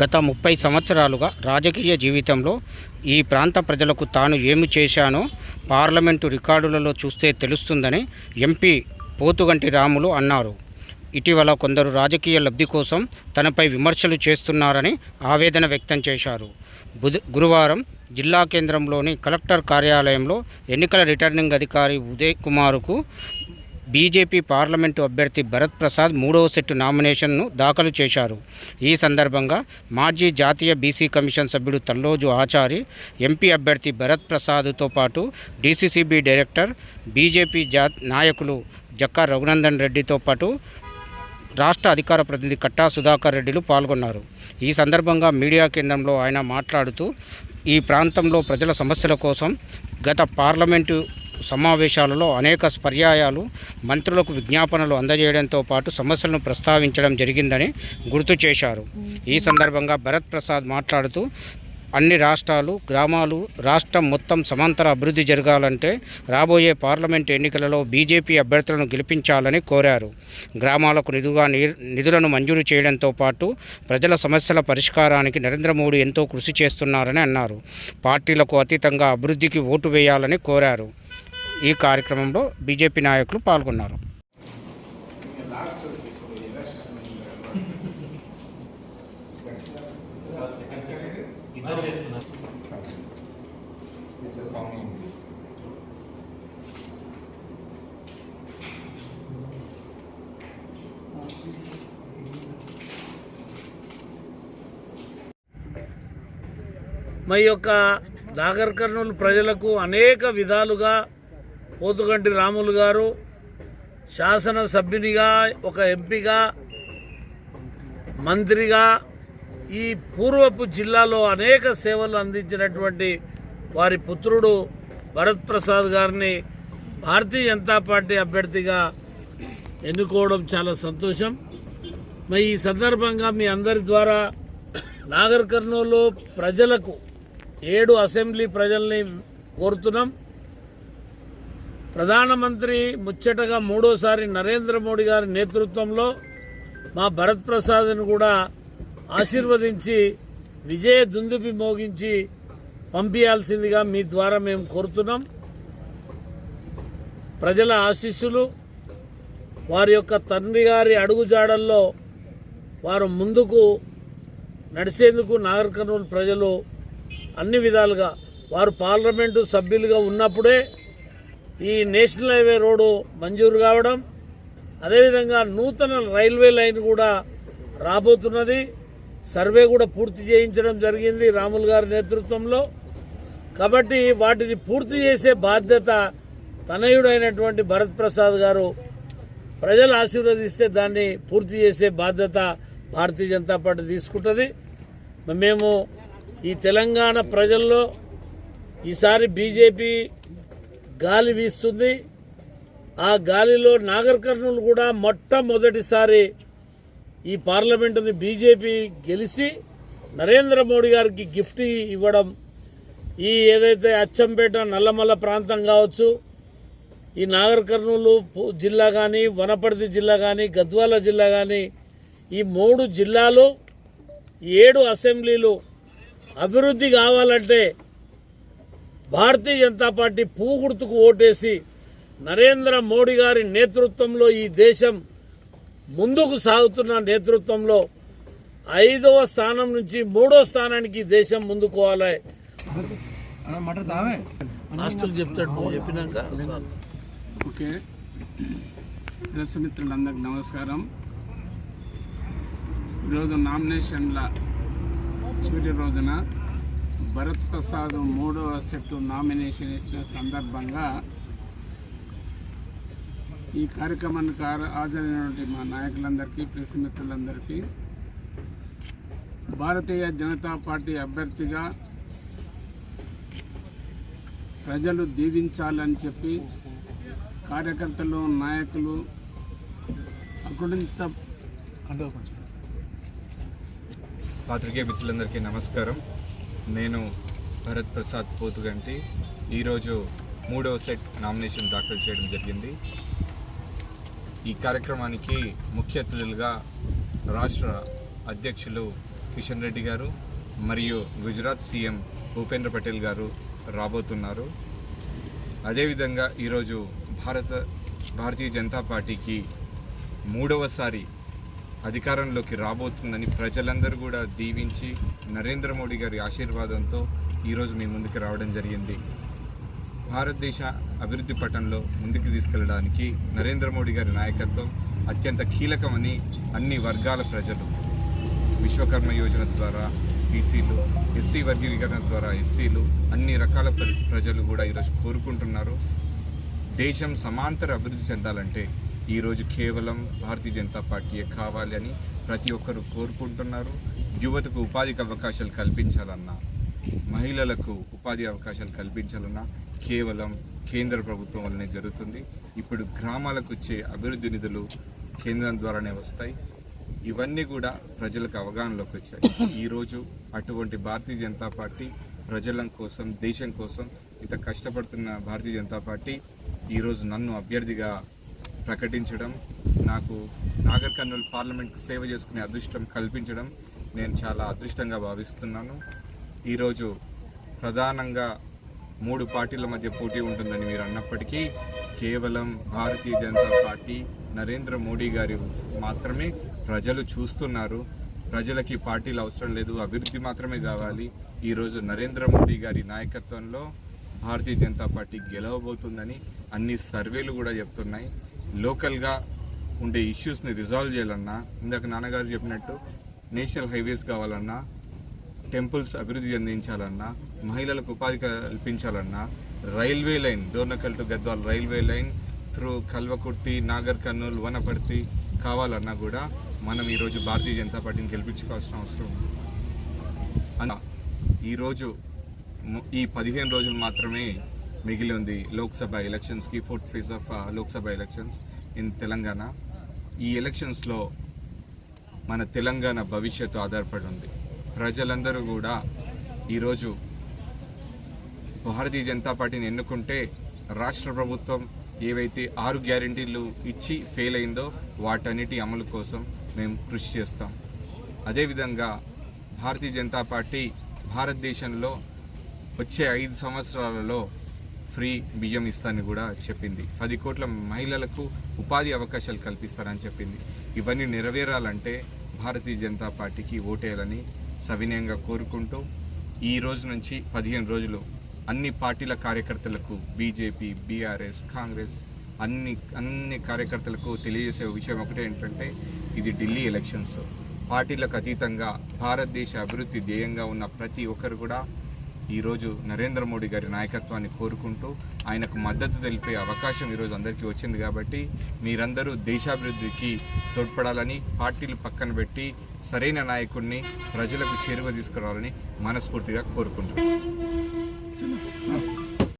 గత ముప్పై సంవత్సరాలుగా రాజకీయ జీవితంలో ఈ ప్రాంత ప్రజలకు తాను ఏమి చేశానో పార్లమెంటు రికార్డులలో చూస్తే తెలుస్తుందని ఎంపీ పోతుగంటి రాములు అన్నారు. ఇటీవల కొందరు రాజకీయ లబ్ధి కోసం తనపై విమర్శలు చేస్తున్నారని ఆవేదన వ్యక్తం చేశారు. బుధ గురువారం జిల్లా కేంద్రంలోని కలెక్టర్ కార్యాలయంలో ఎన్నికల రిటర్నింగ్ అధికారి ఉదయ్ కుమార్కు బీజేపీ పార్లమెంటు అభ్యర్థి భరత్ ప్రసాద్ మూడవ సెట్ నామినేషన్ను దాఖలు చేశారు. ఈ సందర్భంగా మాజీ జాతీయ బీసీ కమిషన్ సభ్యుడు తల్లోజు ఆచారి ఎంపీ అభ్యర్థి భరత్ ప్రసాద్తో పాటు డీసీసీబీ డైరెక్టర్ బీజేపీ జా నాయకులు జక్కా రఘునందన్ రెడ్డితో పాటు రాష్ట్ర అధికార ప్రతినిధి కట్టా సుధాకర్ రెడ్డిలు పాల్గొన్నారు. ఈ సందర్భంగా మీడియా కేంద్రంలో ఆయన మాట్లాడుతూ ఈ ప్రాంతంలో ప్రజల సమస్యల కోసం గత పార్లమెంటు సమావేశాలలో అనేక పర్యాయాలు మంత్రులకు విజ్ఞాపనలు అందజేయడంతో పాటు సమస్యలను ప్రస్తావించడం జరిగిందని గుర్తు చేశారు. ఈ సందర్భంగా భరత్ ప్రసాద్ మాట్లాడుతూ అన్ని రాష్ట్రాలు గ్రామాలు రాష్ట్రం మొత్తం సమాంతర అభివృద్ధి జరగాలంటే రాబోయే పార్లమెంట్ ఎన్నికలలో బీజేపీ అభ్యర్థులను గెలిపించాలని కోరారు. గ్రామాలకు నిధుగా నిధులను మంజూరు చేయడంతో పాటు ప్రజల సమస్యల పరిష్కారానికి నరేంద్ర మోడీ ఎంతో కృషి చేస్తున్నారని అన్నారు. పార్టీలకు అతీతంగా అభివృద్ధికి ఓటు వేయాలని కోరారు. ఈ కార్యక్రమంలో బీజేపీ నాయకులు పాల్గొన్నారు. మా యొక్క నాగర్ కర్నూలు ప్రజలకు అనేక విధాలుగా పోతుగంటి రాములు గారు శాసనసభ్యునిగా ఒక ఎంపీగా మంత్రిగా ఈ పూర్వపు జిల్లాలో అనేక సేవలు అందించినటువంటి వారి పుత్రుడు భరత్ ప్రసాద్ గారిని భారతీయ జనతా పార్టీ అభ్యర్థిగా ఎన్నుకోవడం చాలా సంతోషం. మరి ఈ సందర్భంగా మీ అందరి ద్వారా నాగర్ కర్నూలు ప్రజలకు ఏడు అసెంబ్లీ ప్రజల్ని కోరుతున్నాం. ప్రధానమంత్రి ముచ్చటగా మూడోసారి నరేంద్ర మోడీ గారి నేతృత్వంలో మా భరత్ ప్రసాద్ను కూడా ఆశీర్వదించి విజయ దుందుబి మోగించి పంపించాల్సిందిగా మీ ద్వారా మేము కోరుతున్నాం. ప్రజల ఆశీస్సులు వారి యొక్క తండ్రి గారి అడుగుజాడల్లో వారు ముందుకు నడిచేందుకు నాగర్ కర్నూలు ప్రజలు అన్ని విధాలుగా వారు పార్లమెంటు సభ్యులుగా ఉన్నప్పుడే ఈ నేషనల్ హైవే రోడ్డు మంజూరు కావడం అదేవిధంగా నూతన రైల్వే లైన్ కూడా రాబోతున్నది. సర్వే కూడా పూర్తి చేయించడం జరిగింది రాములు గారి నేతృత్వంలో. కాబట్టి వాటిని పూర్తి చేసే బాధ్యత తనయుడైనటువంటి భరత్ ప్రసాద్ గారు ప్రజలు ఆశీర్వదిస్తే దాన్ని పూర్తి చేసే బాధ్యత భారతీయ జనతా పార్టీ తీసుకుంటుంది. మేము ఈ తెలంగాణ ప్రజల్లో ఈసారి బీజేపీ గాలి వీస్తుంది. ఆ గాలిలో నాగర్కర్నూలు కూడా మొట్టమొదటిసారి ఈ పార్లమెంటుని బీజేపీ గెలిచి నరేంద్ర మోడీ గారికి గిఫ్ట్ ఇవ్వడం ఈ ఏదైతే అచ్చంపేట నల్లమల్ల ప్రాంతం కావచ్చు ఈ నాగర్ కర్నూలు జిల్లా కానీ వనపర్తి జిల్లా కానీ గద్వాల జిల్లా కానీ ఈ మూడు జిల్లాలు ఏడు అసెంబ్లీలు అభివృద్ధి కావాలంటే భారతీయ జనతా పార్టీ పువ్వు గుర్తుకు ఓటేసి నరేంద్ర మోడీ గారి నేతృత్వంలో ఈ దేశం ముందుకు సాగుతున్న నేతృత్వంలో ఐదవ స్థానం నుంచి మూడో స్థానానికి దేశం ముందుకు పోవాలి. లాస్టులు చెప్తాడు నువ్వు చెప్పినాక. ఓకే. మిత్రులందరికీ నమస్కారం. ఈరోజు నామినేషన్ల చివరి రోజున భరత్ ప్రసాద్ మూడవ సెట్ నామినేషన్ వేసిన సందర్భంగా ఈ కార్యక్రమానికి హాజరైనటువంటి మా నాయకులందరికీ ప్రెస్ మిత్రులందరికీ భారతీయ జనతా పార్టీ అభ్యర్థిగా ప్రజలు దీవించాలని చెప్పి కార్యకర్తలు నాయకులు అకుంఠిత పాత్రికేయ మిత్రులందరికీ నమస్కారం. నేను భరత్ ప్రసాద్ పోతుగంటి ఈరోజు మూడవ సెట్ నామినేషన్ దాఖలు చేయడం జరిగింది. ఈ కార్యక్రమానికి ముఖ్య అతిథులుగా రాష్ట్ర అధ్యక్షులు కిషన్ రెడ్డి గారు మరియు గుజరాత్ సీఎం భూపేంద్ర పటేల్ గారు రాబోతున్నారు. అదేవిధంగా ఈరోజు భారత భారతీయ జనతా పార్టీకి మూడవసారి అధికారంలోకి రాబోతుందని ప్రజలందరూ కూడా దీవించి నరేంద్ర మోడీ గారి ఆశీర్వాదంతో ఈరోజు మీ ముందుకు రావడం జరిగింది. భారతదేశ అభివృద్ధి పటంలో ముందుకు తీసుకెళ్ళడానికి నరేంద్ర మోడీ గారి నాయకత్వం అత్యంత కీలకమని అన్ని వర్గాల ప్రజలు విశ్వకర్మ యోజన ద్వారా బీసీలు ఎస్సీ వర్గీకరణ ద్వారా ఎస్సీలు అన్ని రకాల ప్ర- ప్రజలు కూడా ఈరోజు కోరుకుంటున్నారు. దేశం సమాంతర అభివృద్ధి చెందాలంటే ఈరోజు కేవలం భారతీయ జనతా పార్టీయే కావాలి అని ప్రతి ఒక్కరు కోరుకుంటున్నారు. యువతకు ఉపాధికి అవకాశాలు కల్పించాలన్నా మహిళలకు ఉపాధి అవకాశాలు కల్పించాలన్నా కేవలం కేంద్ర ప్రభుత్వం వల్లనే జరుగుతుంది. ఇప్పుడు గ్రామాలకు వచ్చే అభివృద్ధి నిధులు కేంద్రం ద్వారానే వస్తాయి. ఇవన్నీ కూడా ప్రజలకు అవగాహనలోకి వచ్చాయి. ఈరోజు అటువంటి భారతీయ జనతా పార్టీ ప్రజల కోసం దేశం కోసం ఇంత కష్టపడుతున్న భారతీయ జనతా పార్టీ ఈరోజు నన్ను అభ్యర్థిగా ప్రకటించడం నాకు నాగర్ కర్నూలు పార్లమెంట్కు సేవ చేసుకునే అదృష్టం కల్పించడం నేను చాలా అదృష్టంగా భావిస్తున్నాను. ఈరోజు ప్రధానంగా మూడు పార్టీల మధ్య పోటీ ఉంటుందని మీరు అన్నప్పటికీ కేవలం భారతీయ జనతా పార్టీ నరేంద్ర మోడీ గారి మాత్రమే ప్రజలు చూస్తున్నారు. ప్రజలకి పార్టీలు అవసరం లేదు అభివృద్ధి మాత్రమే కావాలి. ఈరోజు నరేంద్ర మోడీ గారి నాయకత్వంలో భారతీయ జనతా పార్టీ గెలవబోతుందని అన్ని సర్వేలు కూడా చెప్తున్నాయి. లోకల్గా ఉండే ఇష్యూస్ని రిజాల్వ్ చేయాలన్నా ఇందాక నాన్నగారు చెప్పినట్టు నేషనల్ హైవేస్ కావాలన్నా టెంపుల్స్ అభివృద్ధి చెందించాలన్నా మహిళలకు ఉపాధి కల్పించాలన్నా railway line Dornakal to Gadwal railway line through Kalwakurthy Nagarkurnool Wanaparthy కావాలన్నా కూడా మనం ఈరోజు భారతీయ జనతా పార్టీని గెలిపించుకోవాల్సిన అవసరం ఉంది. అలా ఈరోజు ఈ పదిహేను రోజులు మాత్రమే మిగిలి ఉంది లోక్సభ ఎలక్షన్స్కి fourth phase of Lok Sabha elections in Telangana. ఈ ఎలక్షన్స్లో మన తెలంగాణ భవిష్యత్తు ఆధారపడి ఉంది. ప్రజలందరూ కూడా ఈరోజు భారతీయ జనతా పార్టీని ఎన్నుకుంటే రాష్ట్ర ప్రభుత్వం ఏవైతే ఆరు గ్యారంటీలు ఇచ్చి ఫెయిల్ అయిందో వాటన్నిటి అమలు కోసం మేము కృషి చేస్తాం. అదేవిధంగా భారతీయ జనతా పార్టీ భారతదేశంలో వచ్చే ఐదు సంవత్సరాలలో ఫ్రీ బియ్యం ఇస్తానని కూడా చెప్పింది. పది కోట్ల మహిళలకు ఉపాధి అవకాశాలు కల్పిస్తారని చెప్పింది. ఇవన్నీ నెరవేరాలంటే భారతీయ జనతా పార్టీకి ఓటేయాలని సవినయంగా కోరుకుంటూ ఈ రోజు నుంచి పదిహేను రోజులు అన్ని పార్టీల కార్యకర్తలకు బీజేపీ బీఆర్ఎస్ కాంగ్రెస్ అన్ని అన్ని కార్యకర్తలకు తెలియజేసే విషయం ఒకటే ఏంటంటే ఇది ఢిల్లీ ఎలక్షన్స్. పార్టీలకు అతీతంగా భారతదేశ అభివృద్ధి ధ్యేయంగా ఉన్న ప్రతి ఒక్కరు కూడా ఈరోజు నరేంద్ర మోడీ గారి నాయకత్వాన్ని కోరుకుంటూ ఆయనకు మద్దతు తెలిపే అవకాశం ఈరోజు అందరికీ వచ్చింది కాబట్టి మీరందరూ దేశాభివృద్ధికి తోడ్పడాలని పార్టీలు పక్కన పెట్టి సరైన నాయకుడిని ప్రజలకు చేరువ తీసుకురావాలని మనస్ఫూర్తిగా కోరుకుంటున్నాను